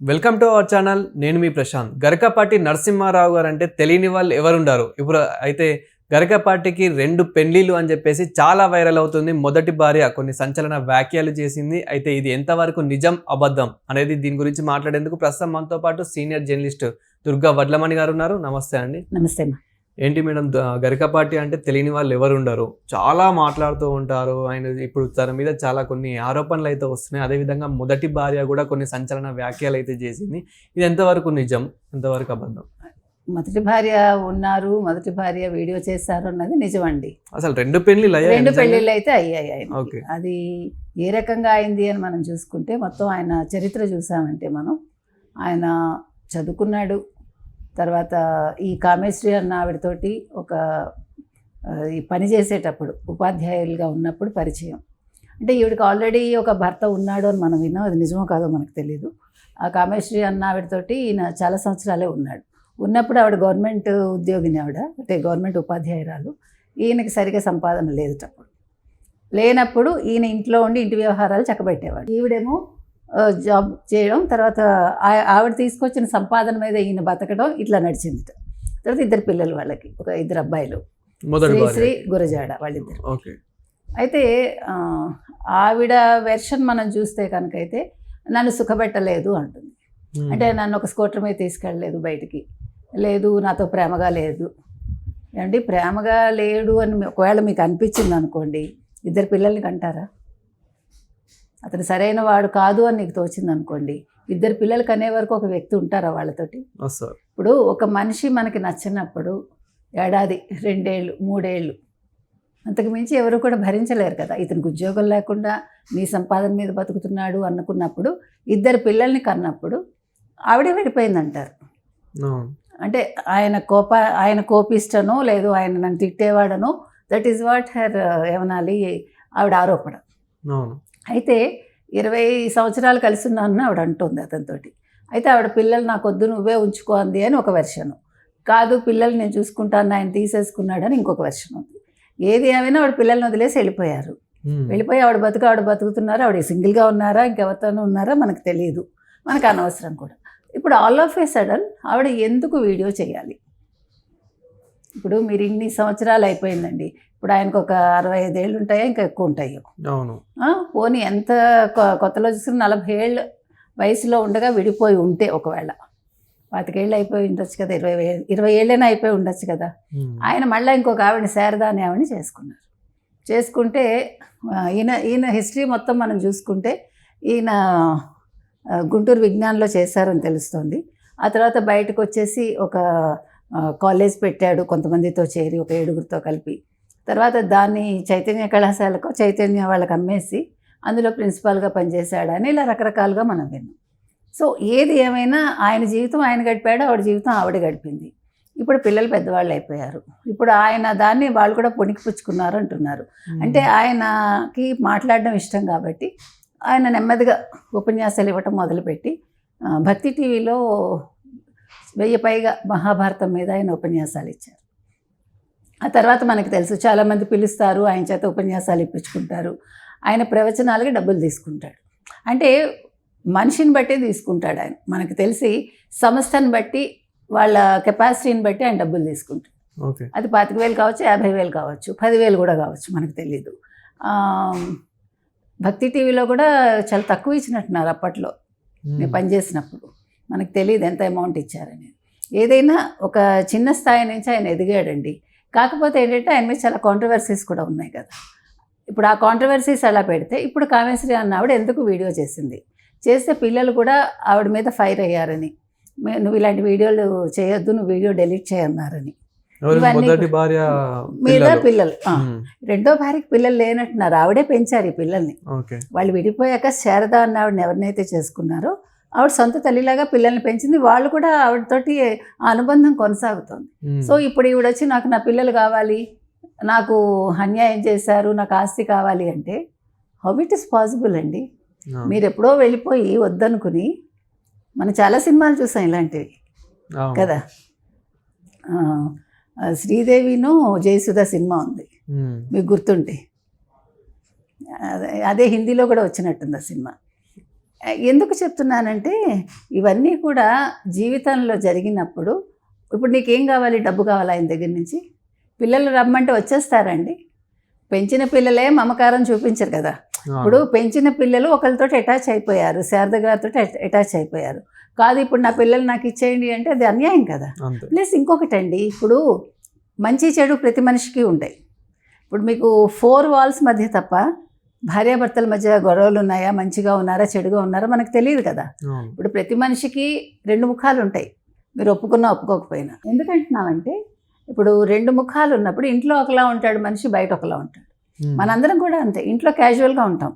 Welcome to our channel నేను మీ ప్రశాంత్. గరకపాటి నరసింహారావు గారు అంటే తెలియని వాళ్ళు ఎవరుండారు? ఇప్పుడు అయితే గరకపాటికి రెండు పెళ్ళిలు అని చెప్పేసి చాలా వైరల్ అవుతుంది. మొదటి భార్య కొన్ని సంచలన వ్యాఖ్యలు చేసింది. అయితే ఇది ఎంతవరకు నిజం అబద్ధం అనేది దీని గురించి మాట్లాడేందుకు ప్రస్తుతం మనతో పాటు సీనియర్ జర్నలిస్ట్ దుర్గా వడ్లమణి గారు ఉన్నారు. నమస్తే అండి. నమస్తే ఏంటి మేడం గరికపాటి అంటే తెలియని వాళ్ళు ఎవరు ఉండరు చాలా మాట్లాడుతూ ఉంటారు. ఆయన ఇప్పుడు తన మీద చాలా కొన్ని ఆరోపణలు అయితే వస్తున్నాయి. అదేవిధంగా మొదటి భార్య కూడా కొన్ని సంచలన వ్యాఖ్యలు అయితే చేసింది. ఇది ఎంతవరకు నిజం? ఎంతవరకు అబద్ధం? మొదటి భార్య ఉన్నారు మొదటి భార్య వీడియో చేశారు అన్నది నిజమండి. అసలు రెండు అయ్యాయి రెండు? పెళ్ళిళ్ళు అయితే అయ్యాయి ఆయనకి. ఓకే. అది ఏ రకంగా అయింది అని మనం చూసుకుంటే మొత్తం ఆయన చరిత్ర చూసామంటే మనం ఆయన చదువుకున్నాడు తర్వాత ఈ కామేశ్రీ అన్న ఆవిడతోటి ఒక ఈ పని చేసేటప్పుడు ఉపాధ్యాయులుగా ఉన్నప్పుడు పరిచయం. అంటే ఈవిడికి ఆల్రెడీ ఒక భర్త ఉన్నాడు అని మనం విన్నాం. అది నిజమో కాదో మనకు తెలియదు ఆ కామేశ్వరి అన్న ఆవిడతోటి ఈయన చాలా సంవత్సరాలే ఉన్నాడు. ఉన్నప్పుడు ఆవిడ గవర్నమెంట్ ఉద్యోగిని ఆవిడ అంటే గవర్నమెంట్ ఉపాధ్యాయురాలు. ఈయనకి సరిగా సంపాదన లేదుటప్పుడు. లేనప్పుడు ఈయన ఇంట్లో ఉండి ఇంటి వ్యవహారాలు చక్కబెట్టేవాడు. ఈవిడేమో జాబ్ చేయడం తర్వాత ఆవిడ తీసుకొచ్చిన సంపాదన మీద ఈయన బతకడం ఇట్లా నడిచింది తర్వాత ఇద్దరు పిల్లలు వాళ్ళకి ఒక ఇద్దరు అబ్బాయిలు. మొదటి శ్రీ శ్రీ భార్య గురజాడ వాళ్ళిద్దరు. ఓకే. అయితే ఆవిడ వెర్షన్ మనం చూస్తే కనుకైతే నన్ను సుఖపెట్టలేదు అంటుంది. అంటే నన్ను ఒక స్కూటర్ మీద తీసుకెళ్ళలేదు బయటికి. లేదు నాతో ప్రేమగా లేదు. ఏమండి ప్రేమగా లేడు అని ఒకవేళ మీకు అనిపించింది అనుకోండి ఇద్దరు పిల్లల్ని కంటారా? అతను సరైన వాడు కాదు అని నీకు తోచింది అనుకోండి ఇద్దరు పిల్లలు కనే వరకు ఒక వ్యక్తి ఉంటారా వాళ్ళతోటి? ఇప్పుడు ఒక మనిషి మనకి నచ్చినప్పుడు ఏడాది రెండేళ్ళు మూడేళ్ళు అంతకు మించి ఎవరు కూడా భరించలేరు కదా. ఇతనికి ఉద్యోగం లేకుండా నీ సంపాదన మీద బతుకుతున్నాడు అనుకున్నప్పుడు ఇద్దరు పిల్లల్ని కన్నప్పుడు ఆవిడే వెళ్ళిపోయిందంటారు. అంటే ఆయన కోప ఆయన కోపిష్టనో లేదు ఆయన నన్ను తిట్టేవాడనో దట్ ఈస్ వాట్ హెర్ ఏమనాలి ఆవిడ ఆరోపణ. అయితే ఇరవై సంవత్సరాలు కలిసి ఉన్నానని ఆవిడ అంటుంది అతనితోటి. అయితే ఆవిడ పిల్లలు నాకు వద్దు నువ్వే ఉంచుకో అంది అని ఒక వెర్షన్. కాదు పిల్లలు నేను చూసుకుంటాను ఆయన తీసేసుకున్నాడని ఇంకొక వెర్షన్ ఉంది. ఏది ఏమైనా ఆవిడ పిల్లల్ని వదిలేసి వెళ్ళిపోయారు. వెళ్ళిపోయి ఆవిడ బతుకు ఆవిడ బతుకుతున్నారు ఆవిడ సింగిల్గా ఉన్నారా ఇంకెవరితోనూ ఉన్నారా మనకు తెలియదు మనకు అనవసరం కూడా. ఇప్పుడు ఆల్ ఆఫ్ ఏ సడన్ ఆవిడ ఎందుకు వీడియో చేయాలి? ఇప్పుడు మీరు ఇన్ని సంవత్సరాలు అయిపోయిందండి. ఇప్పుడు ఆయనకు ఒక అరవై ఐదేళ్ళు ఉంటాయా? ఇంకా ఎక్కువ ఉంటాయో. అవును. పోనీ ఎంత కొత్తలో చూసుకుని నలభై ఏళ్ళు వయసులో ఉండగా విడిపోయి ఉంటే ఒకవేళ. పాతికేళ్ళు అయిపోయి ఉండొచ్చు కదా ఇరవై ఇరవై ఏళ్ళైనా అయిపోయి ఉండొచ్చు కదా. ఆయన మళ్ళీ ఇంకొక ఆవిడ శారదా అనే ఆవిడని చేసుకున్నారు. చేసుకుంటే ఈయన ఈయన హిస్టరీ మొత్తం మనం చూసుకుంటే ఈయన గుంటూరు విజ్ఞాన్లో చేశారని తెలుస్తుంది. ఆ తర్వాత బయటకు వచ్చేసి ఒక కాలేజ్ పెట్టాడు కొంతమందితో చేరి ఒక ఏడుగురితో కలిపి. తర్వాత దాన్ని చైతన్య కళాశాలకు చైతన్య వాళ్ళకి అమ్మేసి అందులో ప్రిన్సిపాల్గా పనిచేశాడని ఇలా రకరకాలుగా మనం విన్నాం. సో ఏది ఏమైనా ఆయన జీవితం ఆయన గడిపాడు ఆవిడ జీవితం ఆవిడ గడిపింది. ఇప్పుడు పిల్లలు పెద్దవాళ్ళు అయిపోయారు. ఇప్పుడు ఆయన దాన్ని వాళ్ళు కూడా పుచ్చుకున్నారు అంటున్నారు. అంటే ఆయనకి మాట్లాడడం ఇష్టం కాబట్టి ఆయన నెమ్మదిగా ఉపన్యాసాలు ఇవ్వటం మొదలుపెట్టి భక్తి టీవీలో వెయ్యి పైగా మహాభారతం మీద ఆయన ఉపన్యాసాలు ఇచ్చారు. ఆ తర్వాత మనకు తెలుసు చాలామంది పిలుస్తారు ఆయన చేత ఉపన్యాసాలు ఇప్పించుకుంటారు. ఆయన ప్రవచనాలకి డబ్బులు తీసుకుంటాడు. అంటే మనిషిని బట్టి తీసుకుంటాడు ఆయన. మనకు తెలిసి సంస్థను బట్టి వాళ్ళ కెపాసిటీని బట్టి ఆయన డబ్బులు తీసుకుంటాడు. అది పాతిక వేలు కావచ్చు యాభై వేలు కావచ్చు పదివేలు కూడా కావచ్చు మనకు తెలీదు. భక్తి టీవీలో కూడా చాలా తక్కువ ఇచ్చినట్టున్నారు అప్పట్లో. నేను పనిచేసినప్పుడు మనకు తెలియదు ఎంత అమౌంట్ ఇచ్చారని. ఏదైనా ఒక చిన్న స్థాయి నుంచి ఆయన ఎదిగాడండి. కాకపోతే ఏంటంటే ఆయన మీద చాలా కాంట్రవర్సీస్ కూడా ఉన్నాయి కదా. ఇప్పుడు ఆ కాంట్రవర్సీస్ అలా పెడితే ఇప్పుడు కామేశ్వరి అన్న ఆవిడ ఎందుకు వీడియో చేసింది? చేస్తే పిల్లలు కూడా ఆవిడ మీద ఫైర్ అయ్యారని. "మే- నువ్వు ఇలాంటి వీడియోలు చేయొద్దు నువ్వు వీడియో డెలీట్ చేయన్నారని. మీద పిల్లలు. రెండో భార్యకి పిల్లలు లేనట్టున్నారు. ఆవిడే పెంచారు ఈ పిల్లల్ని. వాళ్ళు విడిపోయాక శారద అన్న ఆవిడని ఎవరినైతే చేసుకున్నారో ఆవిడ సొంత తల్లిలాగా పిల్లల్ని పెంచింది వాళ్ళు కూడా ఆవిడతోటి ఆ అనుబంధం కొనసాగుతుంది. సో ఇప్పుడు ఈవిడ వచ్చి నాకు నా పిల్లలు కావాలి నాకు అన్యాయం చేశారు నాకు ఆస్తి కావాలి అంటే హౌ ఇట్ ఇస్ పాసిబుల్ అండి. మీరు ఎప్పుడో వెళ్ళిపోయి వద్దనుకుని మనం చాలా సినిమాలు చూసాం ఇలాంటివి. కదా శ్రీదేవిను జయసుధ సినిమా ఉంది. మీకు గుర్తుంటే అదే హిందీలో కూడా వచ్చినట్టుంది ఆ సినిమా ఎందుకు చెప్తున్నానంటే ఇవన్నీ కూడా జీవితంలో జరిగినప్పుడు ఇప్పుడు నీకేం కావాలి? డబ్బు కావాలి ఆయన దగ్గర నుంచి? పిల్లలు రమ్మంటే వచ్చేస్తారండి. పెంచిన పిల్లలే మమకారం చూపించరు కదా. ఇప్పుడు పెంచిన పిల్లలు ఒకరితో అటాచ్ అయిపోయారు. శారద గారితో అటాచ్ అయిపోయారు. కాదు ఇప్పుడు నా పిల్లలు నాకు ఇచ్చేయండి అంటే అది అన్యాయం కదా. ప్లస్ ఇంకొకటి అండి ఇప్పుడు మంచి చెడు ప్రతి మనిషికి ఉంటాయి. ఇప్పుడు మీకు ఫోర్ వాల్స్ మధ్య తప్ప భార్యాభర్తల మధ్య గొడవలు ఉన్నాయా? మంచిగా ఉన్నారా? చెడుగా ఉన్నారా? మనకు తెలియదు కదా. ఇప్పుడు ప్రతి మనిషికి రెండు ముఖాలు ఉంటాయి. మీరు ఒప్పుకున్నా ఒప్పుకోకపోయినా. ఎందుకంటున్నామంటే ఇప్పుడు రెండు ముఖాలు ఉన్నప్పుడు ఇంట్లో ఒకలా ఉంటాడు మనిషి బయట ఒకలా ఉంటాడు. మనందరం కూడా అంతే. ఇంట్లో క్యాజువల్గా ఉంటాం.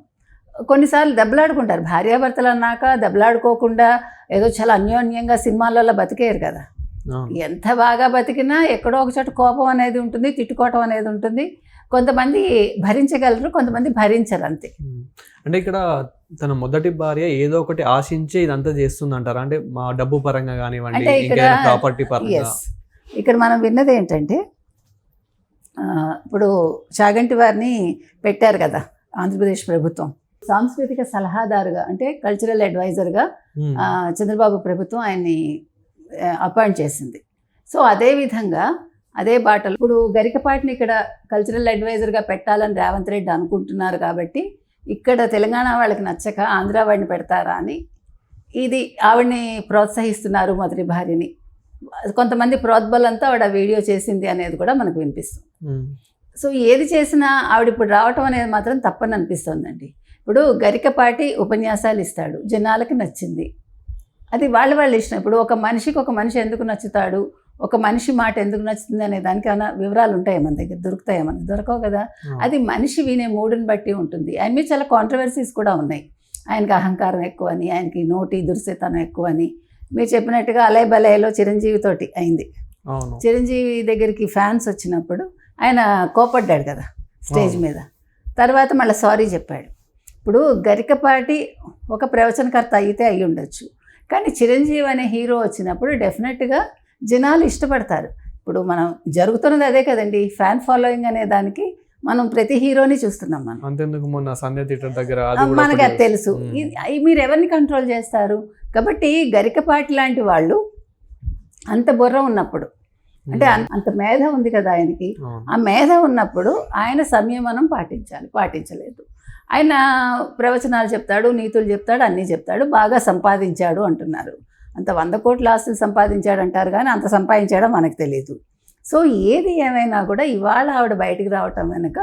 కొన్నిసార్లు దెబ్బలాడుకుంటారు. భార్యాభర్తలు అన్నాక దెబ్బలాడుకోకుండా ఏదో చాలా అన్యోన్యంగా సినిమాలలో బతికేయరు కదా. ఎంత బాగా బతికినా ఎక్కడో ఒక చోట కోపం అనేది ఉంటుంది తిట్టుకోవటం అనేది ఉంటుంది. కొంతమంది భరించగలరు కొంతమంది భరించరు అంతే. అంటే ఇక్కడ తన మొదటి భార్య ఏదో ఒకటి ఆశించి ఇదంతా చేస్తుంది అంటారా అంటే మా డబ్బు పరంగా కానివ్వండి ప్రాపర్టీ పరంగా? ఇక్కడ మనం విన్నది ఏంటంటే ఇప్పుడు చాగంటి వారిని పెట్టారు కదా ఆంధ్రప్రదేశ్ ప్రభుత్వం. సాంస్కృతిక సలహాదారుగా అంటే కల్చరల్ అడ్వైజర్గా చంద్రబాబు ప్రభుత్వం ఆయన్ని అపాయింట్ చేసింది. సో అదే విధంగా అదే బాటలు. ఇప్పుడు గరికపాటిని ఇక్కడ కల్చరల్ అడ్వైజర్గా పెట్టాలని రేవంత్ రెడ్డి అనుకుంటున్నారు కాబట్టి ఇక్కడ తెలంగాణ వాళ్ళకి నచ్చక ఆంధ్ర వాడిని పెడతారా అని ఇది ఆవిడని ప్రోత్సహిస్తున్నారు మొదటి భార్యని. కొంతమంది ప్రోద్బలంతో ఆవిడ వీడియో చేసింది అనేది కూడా మనకు వినిపిస్తుంది. సో ఏది చేసినా ఆవిడ ఇప్పుడు రావటం అనేది మాత్రం తప్పని అనిపిస్తుందండి. ఇప్పుడు గరికపాటి ఉపన్యాసాలు ఇస్తాడు జనాలకి నచ్చింది. అది వాళ్ళ వాళ్ళ ఇష్టం. ఇప్పుడు ఒక మనిషికి ఒక మనిషి ఎందుకు నచ్చుతాడు? ఒక మనిషి మాట ఎందుకు నచ్చుతుంది అనే దానికి ఏమైనా వివరాలు ఉంటాయి మన దగ్గర దొరుకుతాయి మనకి దొరకవు కదా? అది మనిషి వినే మూడుని బట్టి ఉంటుంది. ఆయన మీద చాలా కాంట్రవర్సీస్ కూడా ఉన్నాయి. ఆయనకి అహంకారం ఎక్కువని ఆయనకి నోటి దుర్శతనం ఎక్కువని. మీరు చెప్పినట్టుగా అలయ బలయలో చిరంజీవితోటి అయింది. చిరంజీవి దగ్గరికి ఫ్యాన్స్ వచ్చినప్పుడు ఆయన కోపడ్డాడు కదా స్టేజ్. మీద. తర్వాత మళ్ళీ సారీ చెప్పాడు. ఇప్పుడు గరికపాటి ఒక ప్రవచనకర్త అయితే అయి ఉండొచ్చు కానీ చిరంజీవి అనే హీరో వచ్చినప్పుడు డెఫినెట్గా జనాలు ఇష్టపడతారు. ఇప్పుడు మనం జరుగుతున్నది అదే కదండి ఫ్యాన్ ఫాలోయింగ్ అనే దానికి మనం ప్రతి హీరోని చూస్తున్నాం మనం. అంతెందుకు మొన్న సంధ్య థియేటర్ దగ్గర మనకి అది తెలుసు. అయి మీరు ఎవరిని కంట్రోల్ చేస్తారు? కాబట్టి గరికపాటి లాంటి వాళ్ళు అంత బుర్ర ఉన్నప్పుడు అంటే. అం- అంత మేధ ఉంది కదా ఆయనకి. ఆ మేధ ఉన్నప్పుడు ఆయన సంయమనం పాటించాలి పాటించలేదు. ఆయన ప్రవచనాలు చెప్తాడు నీతులు చెప్తాడు అన్నీ చెప్తాడు బాగా సంపాదించాడు అంటున్నారు. అంత వంద కోట్ల ఆస్తులు సంపాదించాడు అంటారు కానీ అంత సంపాదించాడో మనకు తెలియదు సో ఏది ఏమైనా కూడా ఇవాళ ఆవిడ బయటికి రావటం వెనుక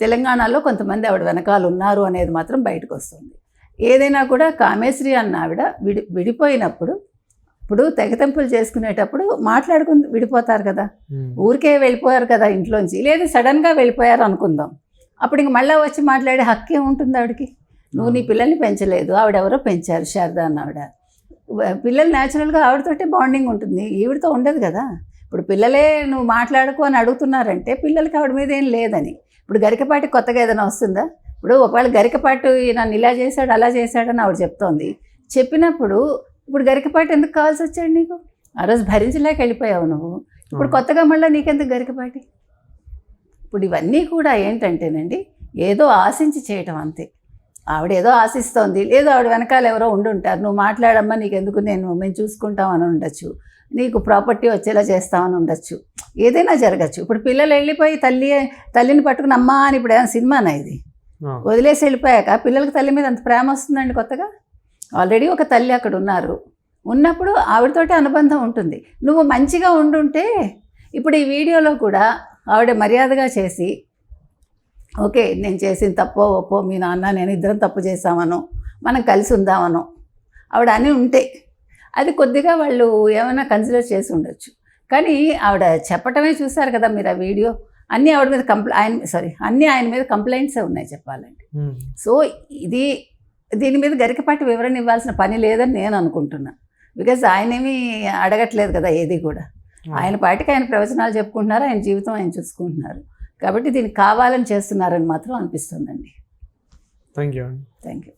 తెలంగాణలో కొంతమంది ఆవిడ వెనకాల ఉన్నారు అనేది మాత్రం బయటకు వస్తుంది. ఏదైనా కూడా కామేశ్వరి అన్న ఆవిడ విడి విడిపోయినప్పుడు ఇప్పుడు తెగతెంపులు చేసుకునేటప్పుడు మాట్లాడుకుని విడిపోతారు కదా. ఊరికే వెళ్ళిపోయారు కదా ఇంట్లోంచి. లేదు సడన్గా వెళ్ళిపోయారు అనుకుందాం. అప్పుడు ఇంక మళ్ళీ వచ్చి మాట్లాడే హక్కు ఏముంటుంది ఆవిడకి? నువ్వు నీ పిల్లల్ని పెంచలేదు ఆవిడెవరో పెంచారు శారద అన్న ఆవిడ. పిల్లలు న్యాచురల్గా ఆవిడతోటే బాండింగ్ ఉంటుంది. ఈవిడతో ఉండదు కదా. ఇప్పుడు పిల్లలే నువ్వు మాట్లాడుకో అని అడుగుతున్నారంటే పిల్లలకి ఆవిడ మీద ఏం లేదని. ఇప్పుడు గరికపాటి కొత్తగా ఏదైనా వస్తుందా? ఇప్పుడు ఒకవేళ గరికపాటు నన్ను ఇలా చేశాడు అలా చేశాడని ఆవిడ చెప్తోంది. చెప్పినప్పుడు ఇప్పుడు గరికపాటి ఎందుకు కావాల్సి వచ్చాడు నీకు? ఆ రోజు భరించలేక వెళ్ళిపోయావు నువ్వు. ఇప్పుడు. కొత్తగా మళ్ళీ నీకెందుకు గరికపాటి? ఇప్పుడు ఇవన్నీ కూడా ఏంటంటేనండి ఏదో ఆశించి చేయటం అంతే. ఆవిడ ఏదో ఆశిస్తోంది. లేదు ఆవిడ వెనకాల ఎవరో ఉండుంటారు. నువ్వు మాట్లాడమ్మా నీకెందుకు నేను మేము చూసుకుంటామని ఉండొచ్చు. నీకు ప్రాపర్టీ వచ్చేలా చేస్తామని ఉండొచ్చు. ఏదైనా జరగచ్చు. ఇప్పుడు పిల్లలు వెళ్ళిపోయి తల్లి తల్లిని పట్టుకుని అమ్మా అని ఇప్పుడు ఏమైనా సినిమానా ఇది. వదిలేసి వెళ్ళిపోయాక పిల్లలకి తల్లి మీద అంత ప్రేమ వస్తుందండి కొత్తగా? ఆల్రెడీ ఒక తల్లి అక్కడ ఉన్నారు. ఉన్నప్పుడు ఆవిడతోటి అనుబంధం ఉంటుంది. నువ్వు మంచిగా ఉండుంటే ఇప్పుడు ఈ వీడియోలో కూడా ఆవిడ మర్యాదగా చేసి ఓకే నేను చేసిన తప్పో ఒప్పో మీ నాన్న నేను ఇద్దరం తప్పు చేశామను మనం కలిసి ఉందామను. ఆవిడ అని ఉంటే అది కొద్దిగా వాళ్ళు ఏమైనా కన్సిడర్ చేసి ఉండొచ్చు. కానీ ఆవిడ చెప్పటమే చూశారు కదా మీరు ఆ వీడియో. అన్నీ ఆవిడ మీద కంప్లై ఆయన సారీ అన్నీ ఆయన మీద కంప్లైంట్సే ఉన్నాయి చెప్పాలంటే. సో ఇది దీని మీద గరికపాటి వివరణ ఇవ్వాల్సిన పని లేదని నేను అనుకుంటున్నా. బికాజ్ ఆయన ఏమీ అడగట్లేదు కదా ఏది కూడా. ఆయన పాటికి ఆయన ప్రవచనాలు చెప్పుకుంటున్నారు ఆయన జీవితం ఆయన చూసుకుంటున్నారు. కాబట్టి దీనికి కావాలని చేస్తున్నారని మాత్రం అనిపిస్తుందండి. థ్యాంక్ యూ అండి థ్యాంక్ యూ